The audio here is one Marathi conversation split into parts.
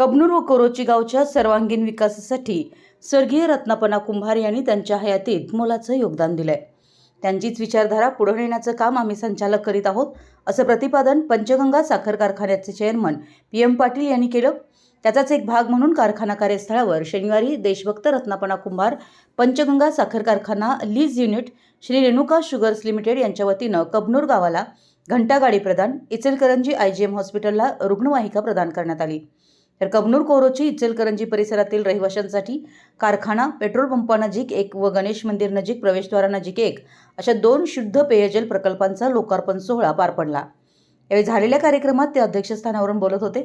कबनूर व कोरोची गावच्या सर्वांगीण विकासासाठी स्वर्गीय रत्नापना कुंभार यांनी त्यांच्या हयातीत मोलाचं योगदान दिलंय. त्यांचीच विचारधारा पुढे नेण्याचं काम आम्ही संचालक करीत आहोत असं प्रतिपादन पंचगंगा साखर कारखान्याचे चेअरमन पी एम पाटील यांनी केलं. त्याचाच एक भाग म्हणून कारखाना कार्यस्थळावर शनिवारी देशभक्त रत्नापना कुंभार पंचगंगा साखर कारखाना lease unit Shri Renuka sugars limited यांच्या वतीनं कबनूर गावाला घंटागाडी प्रदान इचलकरंजी आय जी एम हॉस्पिटलला रुग्णवाहिका प्रदान करण्यात आली. तर कबनूर कोरोची इचलकरंजी परिसरातील रहिवाशांसाठी कारखाना पेट्रोल पंपानजीक एक व गणेश मंदिर नजीक प्रवेशद्वारानजीक एक अशा दोन शुद्ध पेयजल प्रकल्पांचा लोकार्पण सोहळा पार पडला. यावेळी झालेल्या कार्यक्रमात ते अध्यक्षस्थानावरून बोलत होते.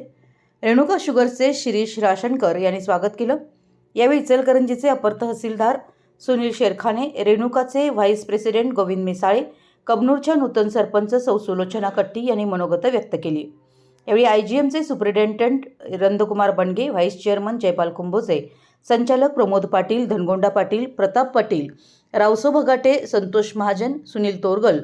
रेणुका शुगर्सचे शिरीष राशनकर यांनी स्वागत केलं. यावेळी इचलकरंजीचे अपर तहसीलदार सुनील शेरखाने रेणुकाचे व्हाईस प्रेसिडेंट गोविंद मिसाळे कबनूरच्या नूतन सरपंच सौ सुलोचना कट्टी यांनी मनोगत व्यक्त केली. यावेळी I G एमचे superintendent Randkumar Bandge vice chairman Jaypal Kumbhoje संचालक प्रमोद पाटील धनगोंडा पाटील प्रताप पाटील रावसो भगाटे संतोष महाजन सुनील तोरगल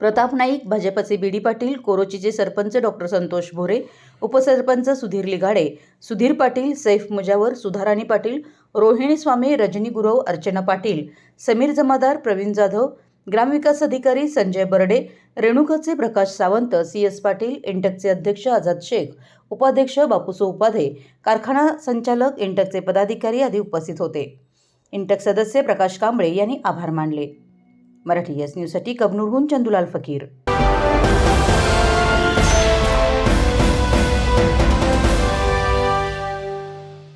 प्रताप नाईक भाजपचे बी डी पाटील कोरोचीचे सरपंच डॉक्टर संतोष भोरे उपसरपंच सुधीर लिघाडे सुधीर पाटील सैफ मुजावर सुधाराणी पाटील रोहिणी स्वामी रजनी गुरव अर्चना पाटील समीर जमादार प्रवीण जाधव ग्रामविकास अधिकारी संजय बर्डे रेणुकाचे प्रकाश सावंत सी एस पाटील इंटकचे अध्यक्ष आझाद शेख उपाध्यक्ष बापूसो उपाधे कारखाना संचालक इंटकचे पदाधिकारी आदी उपस्थित होते. इंटक सदस्य प्रकाश कांबळे यांनी आभार मानले. मराठी एस न्यूजसाठी कबनूरहून चंदुलाल फकीर.